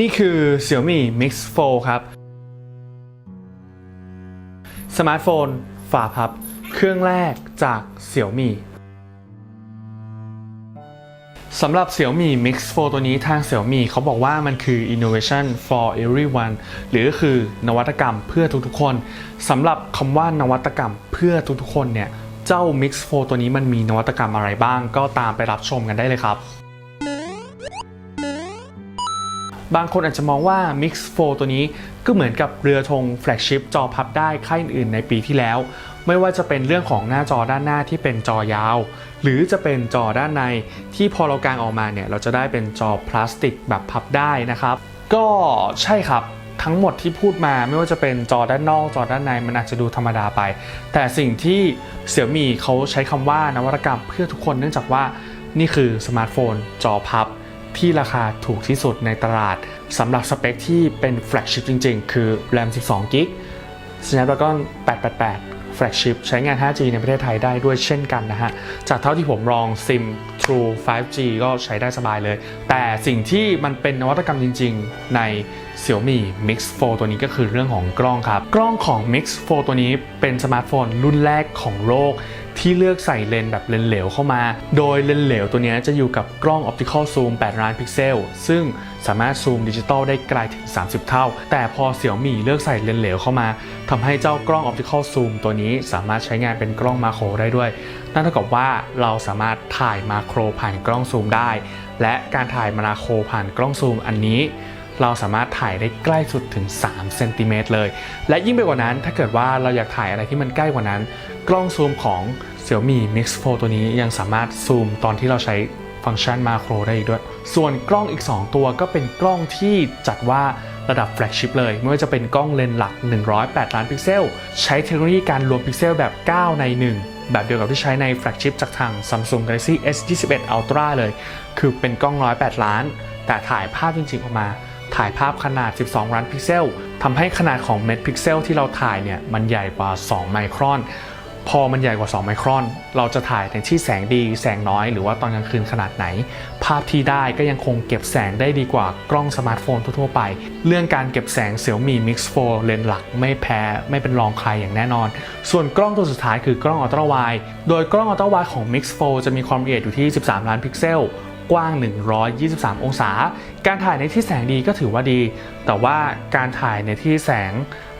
นี่คือ Xiaomi Mix Fold ครับ สมาร์ทโฟน ฝาพับ เครื่องแรกจาก Xiaomi สำหรับ Xiaomi Mix Fold ตัวนี้ทาง Xiaomi เขาบอกว่ามันคือ innovation for everyone หรือก็คือนวัตกรรมเพื่อทุกๆ คนสำหรับคำว่านวัตกรรมเพื่อทุกๆ คนเนี่ย เจ้า Mix Fold ตัวนี้มันมีนวัตกรรมอะไรบ้าง ก็ตามไปรับชมกันได้เลยครับ บางคนอาจจะมองว่า Mix 4 ตัวนี้ก็เหมือนกับเรือธงแฟลกชิพจอพับได้ค่ายอื่นในปีที่แล้ว ไม่ว่าจะเป็นเรื่องของหน้าจอด้านหน้าที่เป็นจอยาว หรือจะเป็นจอด้านในที่พอเรากางออกมาเนี่ยเราจะได้เป็นจอพลาสติกแบบพับได้นะครับ ก็ใช่ครับทั้งหมดที่พูดมาไม่ว่าจะเป็นจอด้านนอกจอด้านในมันอาจจะดูธรรมดาไป แต่สิ่งที่เสี่ยมี่เขาใช้คำว่านวัตกรรมเพื่อทุกคนเนื่องจากว่านี่คือสมาร์ทโฟนจอพับ ที่ราคาถูกที่สุดในตลาดสำหรับสเปคที่เป็นแฟลกชิพจริงๆ คือ RAM 12 g b Snapdragon 888 แฟลกชิพใช้งาน 5G ในประเทศไทยได้ด้วยเช่นกันนะฮะ จากเท่าที่ผมลองซิม True 5G ก็ใช้ได้สบายเลย แต่สิ่งที่มันเป็นนวัตกรรมจริงๆ ใน Xiaomi Mix 4 ตัวนี้ก็คือเรื่องของกล้องครับ กล้องของ Mix 4 ตัวนี้เป็นสมาร์ทโฟนรุ่นแรกของโลก ที่เลือกใส่เลนส์แบบเลนส์เหลวเข้ามา โดยเลนส์เหลวตัวนี้จะอยู่กับกล้อง Optical Zoom 8 ล้านพิกเซล ซึ่งสามารถซูมดิจิตอลได้ไกลถึง 30 เท่า แต่พอ Xiaomi เลือกใส่เลนส์เหลวเข้ามาทำให้เจ้ากล้อง Optical Zoom ตัวนี้สามารถใช้งานเป็นกล้องมาโครได้ด้วย นั่นเท่ากับว่าเราสามารถถ่ายมาโครผ่านกล้องซูมได้ และการถ่ายมาโครผ่านกล้องซูมอันนี้ เราสามารถถ่ายได้ใกล้สุดถึง3เซนติเมตรเลย และยิ่งไปกว่านั้นถ้าเกิดว่าเราอยากถ่ายอะไรที่มันใกล้กว่านั้น กล้องซูมของ Xiaomi Mix 4 ตัวนี้ยังสามารถซูมตอนที่เราใช้ฟังก์ชันมาโครได้อีกด้วย ส่วนกล้องอีก 2 ตัวก็เป็นกล้องที่จัดว่าระดับแฟลกชิพเลย ไม่ว่าจะเป็นกล้องเลนส์หลัก 108 ล้านพิกเซล ใช้เทคโนโลยีการรวมพิกเซลแบบ 9 ใน 1 แบบเดียวกับที่ใช้ในแฟลกชิพจากทาง Samsung Galaxy S21 Ultra เลย คือเป็นกล้อง 108 ล้าน แต่ถ่ายภาพจริงๆออกมา ถ่ายภาพขนาด 12 ล้านพิกเซลทำให้ขนาดของเม็ดพิกเซลที่เราถ่ายเนี่ยมันใหญ่กว่า 2 ไมครอน พอมันใหญ่กว่า 2 ไมครอน เราจะถ่ายในที่แสงดี แสงน้อยหรือว่าตอนกลางคืนขนาดไหน ภาพที่ได้ก็ยังคงเก็บแสงได้ดีกว่ากล้องสมาร์ทโฟนทั่วๆไป เรื่องการเก็บแสง Xiaomi Mix 4 เลนส์หลักไม่แพ้ไม่เป็นรองใครอย่างแน่นอน ส่วนกล้องตัวสุดท้ายคือกล้องอัลตร้าไวโดยกล้องอัลตร้าไวของ Mix 4 จะมีความละเอียดอยู่ที่ 13 ล้านพิกเซล กว้าง 123 องศา การถ่ายในที่แสงดีก็ถือว่าดี แต่ว่าการถ่ายในที่แสง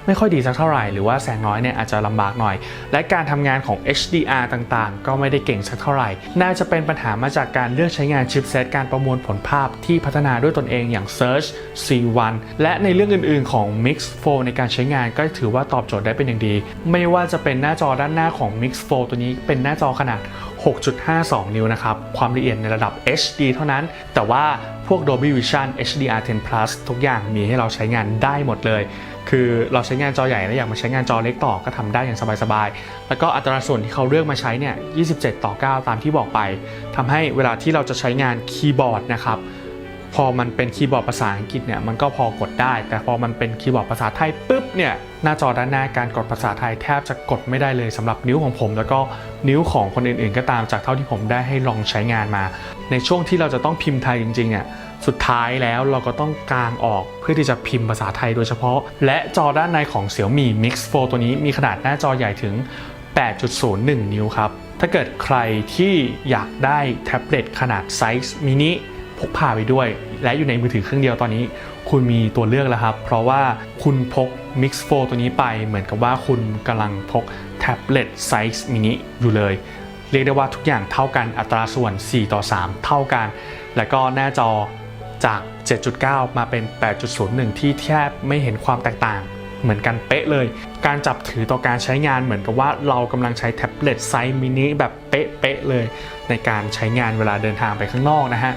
ไม่ค่อยดีสักเท่าไหร่ หรือว่าแสงน้อยเนี่ยอาจจะลำบากหน่อย และการทำงานของ HDR ต่างๆ ก็ไม่ได้เก่งสักเท่าไหร่ น่าจะเป็นปัญหามาจากการเลือกใช้งานชิปเซตการประมวลผลภาพที่พัฒนาด้วยตนเองอย่าง Search C1 และในเรื่องอื่นๆ ของ Mix 4ในการใช้งานก็ถือว่าตอบโจทย์ได้เป็นอย่างดี ไม่ว่าจะเป็นหน้าจอด้านหน้าของ Mix 4ตัวนี้เป็นหน้าจอขนาด 6.52 นิ้วนะครับ ความละเอียดในระดับ HD เท่านั้น แต่ว่าพวก Dolby Vision HDR10 Plus ทุกอย่างมีให้เราใช้งานได้หมดเลย คือเราใช้งานจอใหญ่แล้วอยากมาใช้งานจอเล็กต่อก็ทำได้อย่างสบายๆ แล้วก็อัตราส่วนที่เขาเลือกมาใช้เนี่ย 27 ต่อ 9 ตามที่บอกไปทำให้เวลาที่เราจะใช้งานคีย์บอร์ดนะครับ พอมันเป็นคีย์บอร์ดภาษาอังกฤษเนี่ยมันก็พอกดได้ แต่พอมันเป็นคีย์บอร์ดภาษาไทยปุ๊บเนี่ยหน้าจอด้านหน้าการกดภาษาไทยแทบจะกดไม่ได้เลยสำหรับนิ้วของผม แล้วก็นิ้วของคนอื่นๆ ก็ตามจากเท่าที่ผมได้ให้ลองใช้งานมา ในช่วงที่เราจะต้องพิมพ์ไทยจริงๆอะสุดท้ายแล้วเราก็ต้องกางออกเพื่อที่จะพิมพ์ภาษาไทยโดยเฉพาะ และจอด้านในของ Xiaomi Mix 4 ตัวนี้มีขนาดหน้าจอใหญ่ถึง 8.01 นิ้วครับถ้าเกิดใครที่อยากได้แท็บเล็ตขนาดไซส์มินิ กพาไปด้วย และอยู่ในมือถือเครื่องเดียวตอนนี้ คุณมีตัวเลือกแล้วครับ เพราะว่าคุณพก Mix 4 ตัวนี้ไปเหมือนกับว่าคุณกำลังพกแท็บเล็ตไซส์มินิอยู่เลย เรียกได้ว่าทุกอย่างเท่ากันอัตราส่วน 4 ต่อ 3 เท่ากัน แล้วก็หน้าจอจาก 7.9 มาเป็น 8.01 ที่แทบไม่เห็นความแตกต่างเหมือนกันเป๊ะเลย การจับถือต่อการใช้งานเหมือนกับว่าเรากำลังใช้แท็บเล็ตไซส์มินิแบบเป๊ะๆเลย ในการใช้งานเวลาเดินทางไปข้างนอกนะฮะ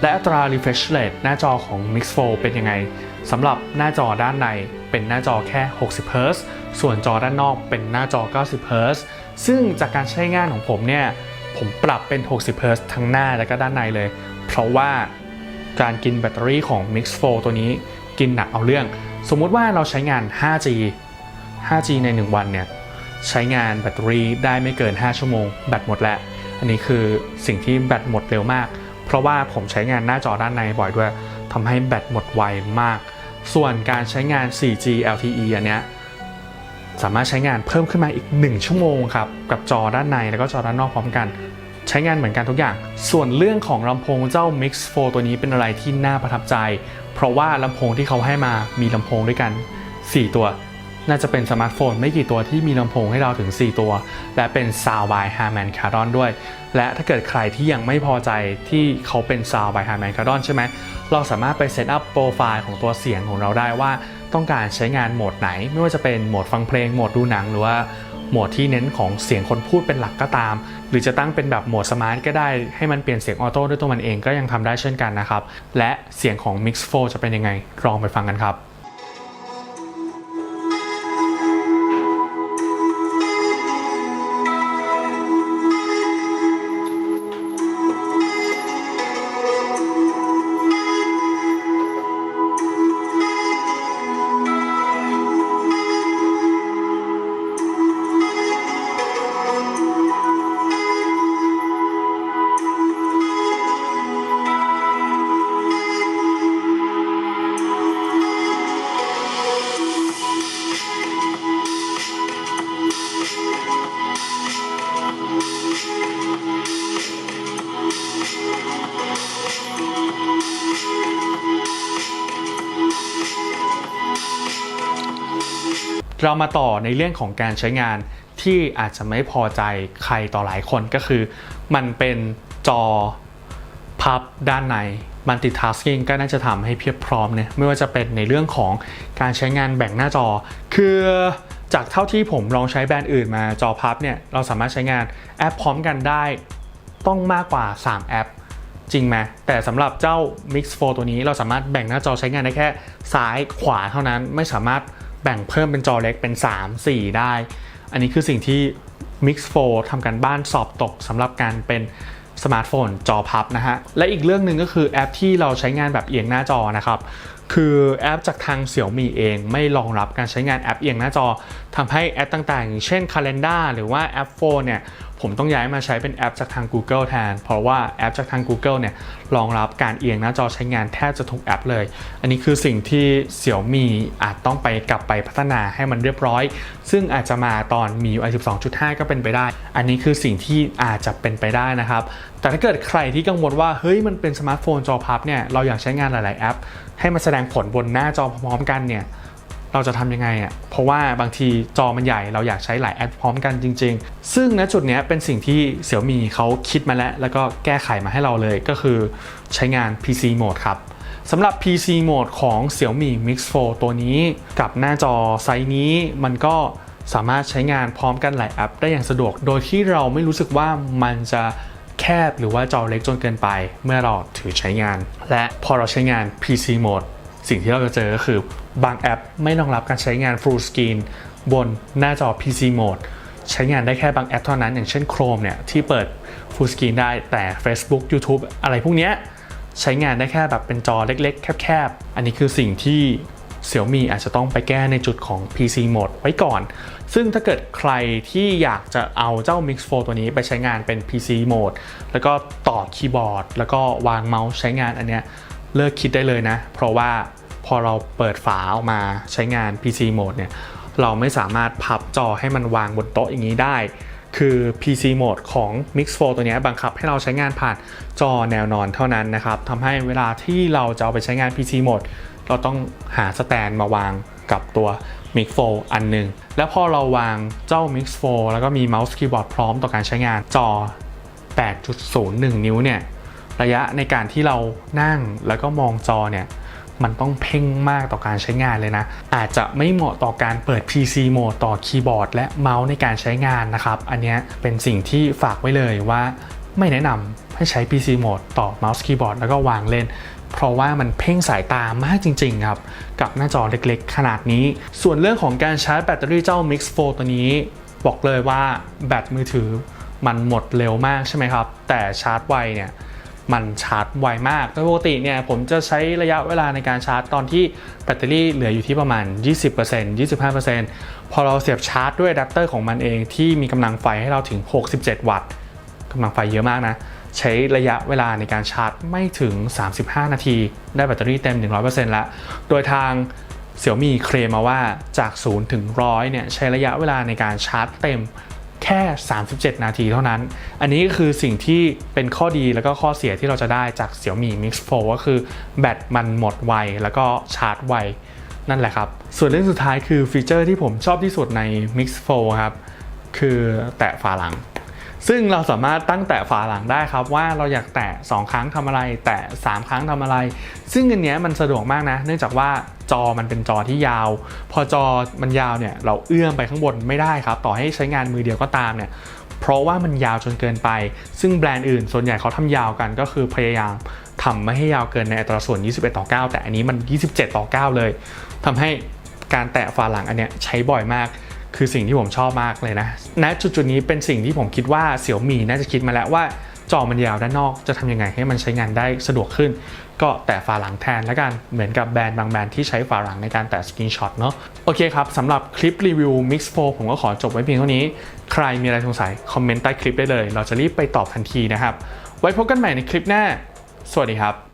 และอัตรา refresh rate หน้าจอของ Mix 4 เป็นยังไงสำหรับหน้าจอด้านในเป็นหน้าจอแค่ 60 Hz ส่วนจอด้านนอกเป็นหน้าจอ 90 Hz ซึ่งจากการใช้งานของผมเนี่ย ผมปรับเป็น 60 Hz ทั้งหน้าและก็ด้านในเลย เพราะว่าการกินแบตเตอรี่ของ Mix 4 ตัวนี้กินหนักเอาเรื่อง สมมุติว่าเราใช้งาน 5G 5G ใน 1 วันเนี่ย ใช้งานแบตเตอรี่ได้ไม่เกิน 5 ชั่วโมง แบตหมดแล้ว อันนี้คือสิ่งที่แบตหมดเร็วมาก เพราะว่าผมใช้งานหน้าจอด้านในบ่อยด้วยทำให้แบตหมดไวมาก ส่วนการใช้งาน 4G LTE อันเนี้ยสามารถใช้งานเพิ่มขึ้นมาอีก 1 ชั่วโมงครับกับจอด้านในแล้วก็จอด้านนอกพร้อมกัน ใช้งานเหมือนกันทุกอย่าง ส่วนเรื่องของลำโพงเจ้า Mix 4 ตัวนี้เป็นอะไรที่น่าประทับใจ เพราะว่าลำโพงที่เขาให้มามีลำโพงด้วยกัน 4 ตัว น่าจะเป็นสมาร์ทโฟนไม่กี่ตัวที่มีลำโพงให้เราถึง 4 ตัว และเป็น Sound by Harman Kardon ด้วย และถ้าเกิดใครที่ยังไม่พอใจที่เขาเป็น Sound by Harman Kardon ใช่ไหมเราสามารถไปเซตอัพโปรไฟล์ของตัวเสียงของเราได้ว่าต้องการใช้งานโหมดไหน ไม่ว่าจะเป็นโหมดฟังเพลงโหมดดูหนังหรือว่าโหมดที่เน้นของเสียงคนพูดเป็นหลักก็ตาม หรือจะตั้งเป็นแบบโหมดสมาร์ทก็ได้ ให้มันเปลี่ยนเสียงออโต้ด้วยตัวมันเองก็ยังทำได้เช่นกันนะครับ และเสียงของ Mix 4จะเป็นยังไงลองไปฟังกันครับ เรามาต่อในเรื่องของการใช้งานที่อาจจะไม่พอใจใครต่อหลายคนก็คือ มันเป็นจอพับด้านใน multitasking ก็น่าจะทำให้เพียบพร้อมเนี่ยไม่ว่าจะเป็นในเรื่องของการใช้งานแบ่งหน้าจอ คือจากเท่าที่ผมลองใช้แบรนด์อื่นมาจอพับเนี่ยเราสามารถใช้งานแอปพร้อมกันได้ต้องมากกว่า 3 แอป จริงไหมแต่สำหรับเจ้า Mix 4 ตัวนี้เราสามารถแบ่งหน้าจอใช้งานได้แค่ซ้ายขวาเท่านั้นไม่สามารถ บ่งเพิ่มเป็นจอเล็กเป็น 3 4 ได้ อันนี้คือสิ่งที่ Mix 4ทำการบ้านสอบตกสำหรับการเป็นสมาร์ทโฟนจอพับนะฮะ และอีกเรื่องหนึ่งก็คือแอปที่เราใช้งานแบบเอียงหน้าจอนะครับ คือแอปจากทางเสี่ยวมีเองไม่รองรับการใช้งานแอปเอียงหน้าจอทำให้แอปต่างๆ เช่น Calendar หรือว่าแอปโฟนเนี่ยผมต้องย้ายมาใช้เป็นแอปจากทาง Google แทน เพราะว่าแอปจากทาง Google เนี่ยรองรับการเอียงหน้าจอใช้งานแทบจะทุกแอปเลย อันนี้คือสิ่งที่เสี่ยวมีอาจต้องไปกลับไปพัฒนาให้มันเรียบร้อย ซึ่งอาจจะมาตอน MIUI 12.5 ก็เป็นไปได้ อันนี้คือสิ่งที่อาจจะเป็นไปได้นะครับ แต่ถ้าเกิดใครที่กังวลว่าเฮ้ยมันเป็นสมาร์ทโฟนจอพับเนี่ยเราอยากใช้งานหลาย ๆ แอป ให้มันแสดงผลบนหน้าจอพร้อมๆกันเนี่ย เราจะทำยังไงอะ เพราะว่าบางทีจอมันใหญ่เราอยากใช้หลายแอปพร้อมกันจริง ๆ ซึ่งณจุดนี้เป็นสิ่งที่เสี่ยมีเขาคิดมาแล้ว แล้วก็แก้ไขมาให้เราเลยก็คือใช้งาน PC Mode ครับสำหรับ PC Mode ของ Xiaomi Mix 4 ตัวนี้ กับหน้าจอไซส์นี้มันก็สามารถใช้งานพร้อมกันหลายแอปได้อย่างสะดวก โดยที่เราไม่รู้สึกว่ามันจะแคบหรือว่าจอเล็กจนเกินไป เมื่อเราถือใช้งาน และพอเราใช้งาน PC Mode สิ่งที่เราจะเจอก็คือ บางแอปไม่รองรับการใช้งาน Full Screen บนหน้าจอ PC Mode ใช้งานได้แค่บางแอปเท่านั้น อย่างเช่น Chrome เนี่ยที่เปิด Full Screen ได้แต่ Facebook YouTube อะไรพวกเนี้ยใช้งานได้แค่แบบเป็นจอเล็ก ๆ แคบๆ อันนี้คือสิ่งที่ Xiaomi อาจจะต้องไปแก้ในจุดของ PC Mode ไว้ก่อน ซึ่งถ้าเกิดใครที่อยากจะเอาเจ้า Mix 4 ตัวนี้ไปใช้งานเป็น PC Mode แล้วก็ต่อคีย์บอร์ด แล้วก็วางเมาส์ใช้งานอันเนี้ยเลิกคิดได้เลยนะ เพราะว่า พอเราเปิดฝาออกมาใช้งาน PC Mode เนี่ยเราไม่สามารถพับจอให้มันวางบนโต๊ะอย่างนี้ได้ คือ PC Mode ของ Mix 4 ตัวนี้บังคับให้เราใช้งานผ่านจอแนวนอนเท่านั้นนะครับทำให้เวลาที่เราจะเอาไปใช้งาน PC Mode เราต้องหาสแตนมาวางกับตัว Mix 4อันหนึ่งแล้วพอเราวางเจ้า Mix 4แล้วก็มีเมาส์คีย์บอร์ดพร้อมต่อการใช้งานจอ 8.01 นิ้วเนี่ยระยะในการที่เรานั่งแล้วก็มองจอเนี่ย มันต้องเพ่งมากต่อการใช้งานเลยนะ อาจจะไม่เหมาะต่อการเปิด PC โหมดต่อคีย์บอร์ด และเมาส์ในการใช้งานนะครับ อันนี้เป็นสิ่งที่ฝากไว้เลยว่าไม่แนะนำให้ใช้ PC โหมดต่อเมาส์คีย์บอร์ดแล้วก็วางเล่นเพราะว่ามันเพ่งสายตามากจริง ๆ ครับ กับหน้าจอเล็กๆ ขนาดนี้ ส่วนเรื่องของการชาร์จแบตเตอรี่เจ้า Mix 4 ตัวนี้ บอกเลยว่าแบตมือถือมันหมดเร็วมากใช่ไหมครับ แต่ชาร์จไวเนี่ย มันชาร์จไวมากโดยปกติเนี่ยผมจะใช้ระยะเวลาในการชาร์จตอนที่แบตเตอรี่เหลืออยู่ที่ประมาณ 20% 25%พอเราเสียบชาร์จด้วยอะแดปเตอร์ของมันเองที่มีกำลังไฟให้เราถึง 67 วัตต์กำลังไฟเยอะมากนะ ใช้ระยะเวลาในการชาร์จไม่ถึง 35 นาที ได้แบตเตอรี่เต็ม 100%แล้ว โดยทางเสี่ยมี่เคลมมาว่าจาก 0 ถึง 100 เนี่ย ใช้ระยะเวลาในการชาร์จเต็ม แค่ 37 นาทีเท่านั้น อันนี้ก็คือสิ่งที่เป็นข้อดีแล้วก็ข้อเสียที่เราจะได้จาก Xiaomi Mix 4ก็คือแบตมันหมดไวแล้วก็ชาร์จไวนั่นแหละครับ ส่วนเรื่องสุดท้ายคือฟีเจอร์ที่ผมชอบที่สุดใน Mix 4ครับ คือแตะฝาหลัง ซึ่งเราสามารถตั้งแตะฝาหลังได้ครับว่าเราอยากแตะ 2 ครั้งทำอะไร แตะ 3 ครั้งทำอะไร ซึ่งอันเนี้ยมันสะดวกมากนะ เนื่องจากว่าจอมันเป็นจอที่ยาว พอจอมันยาวเนี่ยเราเอื้อมไปข้างบนไม่ได้ครับ ต่อให้ใช้งานมือเดียวก็ตามเนี่ยเพราะว่ามันยาวจนเกินไป ซึ่งแบรนด์อื่น ส่วนใหญ่เขาทำยาวกันก็คือพยายามทำไม่ให้ยาวเกินในอัตราส่วน 21 ต่อ 9 แต่อันนี้มัน 27 ต่อ 9 เลยทำให้การแตะฝาหลังอันเนี้ยใช้บ่อยมาก คือสิ่งที่ผมชอบมากเลยนะณจุดจุดนี้เป็นสิ่งที่ผมคิดว่าเสี่ยวมีน่าจะคิดมาแล้วว่าจอมันยาวด้านนอกจะทำยังไงให้มันใช้งานได้สะดวกขึ้น ก็แตะฝาหลังแทนแล้วกัน เหมือนกับแบรนด์บางแบรนด์ที่ใช้ฝาหลังในการแตะสกรีนช็อตเนาะโอเคครับสำหรับคลิปรีวิว Mix 4ผมก็ขอจบไว้เพียงเท่านี้ ใครมีอะไรสงสัย คอมเมนต์ใต้คลิปได้เลย เราจะรีบไปตอบทันทีนะครับ ไว้พบกันใหม่ในคลิปหน้า สวัสดีครับ